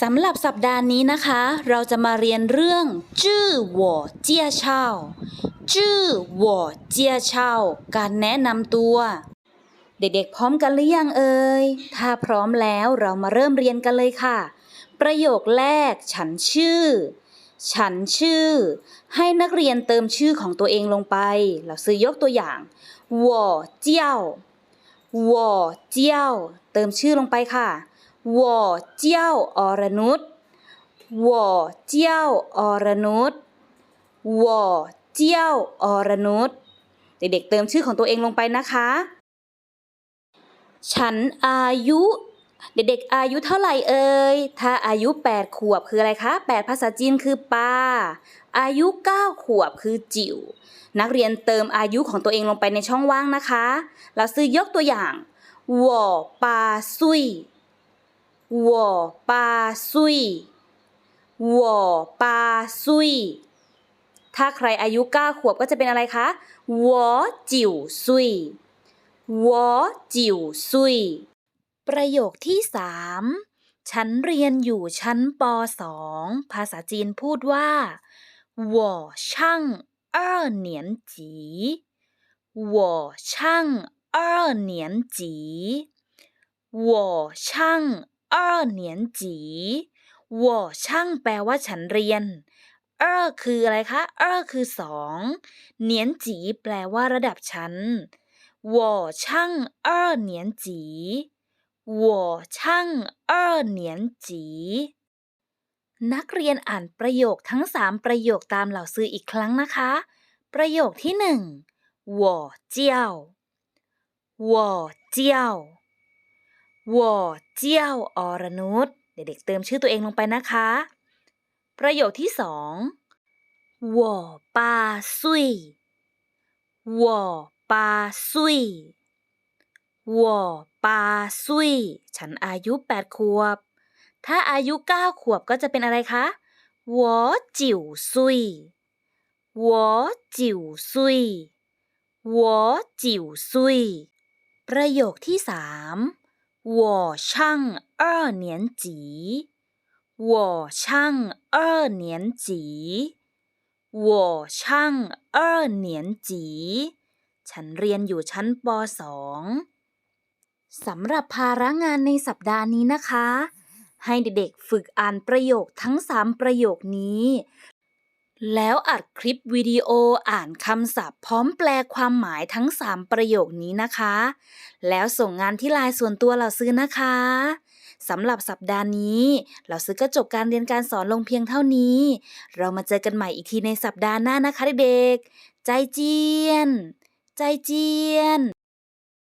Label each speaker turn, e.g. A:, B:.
A: สำหรับสัปดาห์นี้นะคะ เราจะมาเรียนเรื่อง จื่อหัวเจียเช่าจื่อหัวเจียเช่าการแนะนำตัว เด็กๆพร้อมกันหรือยังเอ่ยถ้าพร้อมแล้วเรามาเริ่มเรียนกันเลยค่ะ ประโยคแรก ฉันชื่อ ฉันชื่อ ให้นักเรียนเติมชื่อของตัวเองลงไป เราซื้อยกตัวอย่างหัวเจียวหัวเจียวเติมชื่อลงไปค่ะ วอเจ้าอรนุชวอเจ้าอรนุชวอเจ้าอรนุชเด็กๆเติมชื่อของตัวเองลงไปนะคะ ฉันอายุ เด็กๆอายุเท่าไหร่เอ่ย ถ้าอายุ 8 ขวบคืออะไรคะ 8 ภาษาจีนคือปา อายุ 9 ขวบคือจิ๋ว นักเรียนเติมอายุของตัวเองลงไปในช่องว่างนะคะ เราซื้อยกตัวอย่างวอปาซุย 我八岁我八岁我八岁ถ้าใครอายุ 9 ขวบก็จะเป็นอะไรคะ我九岁我九岁ประโยคที่สามฉันเรียนอยู่ชั้นป .2 ภาษาจีนพูดว่า我上二年级我上二年级我上 二年级我上แปลว่าฉันเรียนเออคืออะไรคะเออคือสองเหนียนจีแปลว่าระดับชั้น我上二年级我上二年级นักเรียนอ่านประโยคทั้งสามประโยคตามเหล่าซื้ออีกครั้งนะคะ ประโยคที่หนึ่ง我叫我 วอเจียวอรนุชเด็กๆเติมชื่อตัวเองลงไปนะคะ ประโยคที่สองวอปาซุยวอปาซุยวอปาซุย ฉันอายุแปดขวบ ถ้าอายุเก้าขวบก็จะเป็นอะไรคะวอจิ๋วซุยวอจิ๋วซุยวอจิ๋วซุย ประโยคที่สาม 我上二年级我上二年级我上二年级ฉันเรียนอยู่ชั้นป .2 สำหรับภาระงานในสัปดาห์นี้นะคะ ให้เด็กๆฝึกอ่านประโยคทั้ง 3 ประโยคนี้ แล้วอัดคลิปวิดีโออ่านคำศัพท์พร้อมแปลความหมายทั้ง 3 ประโยคนี้นะคะ แล้วส่งงานที่ไลน์ส่วนตัวเราซื้อนะคะสำหรับสัปดาห์นี้ เราซื้อก็จบการเรียนการสอนลงเพียงเท่านี้ เรามาเจอกันใหม่อีกทีในสัปดาห์หน้านะคะเด็กๆ ใจเจียน ใจเจียน